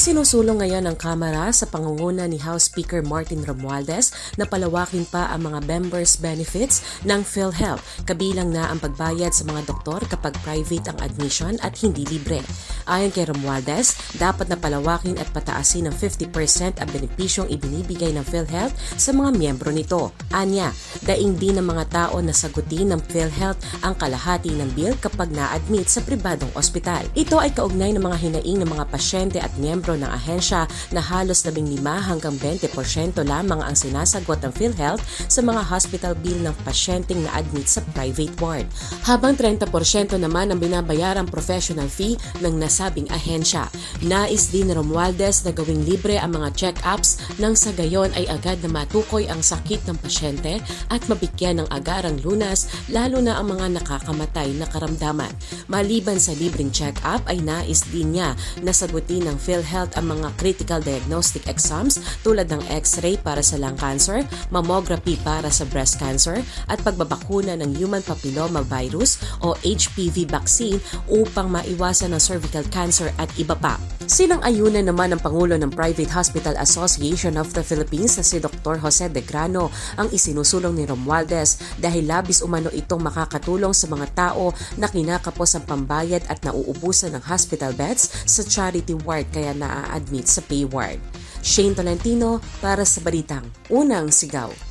Isinusulong ngayon ng Kamara sa pangunguna ni House Speaker Martin Romualdez na palawakin pa ang mga members' benefits ng PhilHealth, kabilang na ang pagbayad sa mga doktor kapag private ang admission at hindi libre. Ayon kay Romualdez, dapat na palawakin at pataasin ng 50% ang benepisyong ibinibigay ng PhilHealth sa mga miyembro nito. Anya, daing din ng mga tao na sagutin ng PhilHealth ang kalahati ng bill kapag na-admit sa pribadong ospital. Ito ay kaugnay ng mga hinaing ng mga pasyente at miyembro ng ahensya na halos 15 hanggang 20% lamang ang sinasagot ng PhilHealth sa mga hospital bill ng pasyenteng na-admit sa private ward. Habang 30% naman ang binabayarang professional fee ng nasabing ahensya. Nais din ni Romualdez na gawing libre ang mga check-ups nang sa gayon ay agad na matukoy ang sakit ng pasyente at mabigyan ng agarang lunas lalo na ang mga nakakamatay na karamdaman. Maliban sa libreng check-up ay nais din niya na sagutin ng PhilHealth ang mga critical diagnostic exams tulad ng x-ray para sa lung cancer, mammography para sa breast cancer at pagbabakuna ng human papilloma virus o HPV vaccine upang maiwasan ang cervical cancer at iba pa. Silang ayunan naman ng Pangulo ng Private Hospital Association of the Philippines na si Dr. Jose De Grano ang isinusulong ni Romualdez dahil labis umano itong makakatulong sa mga tao na kinakapos ang pambayad at nauubusan ng hospital beds sa charity ward kaya naa-admit sa pay ward. Shane Tolentino para sa Balitang Unang Sigaw.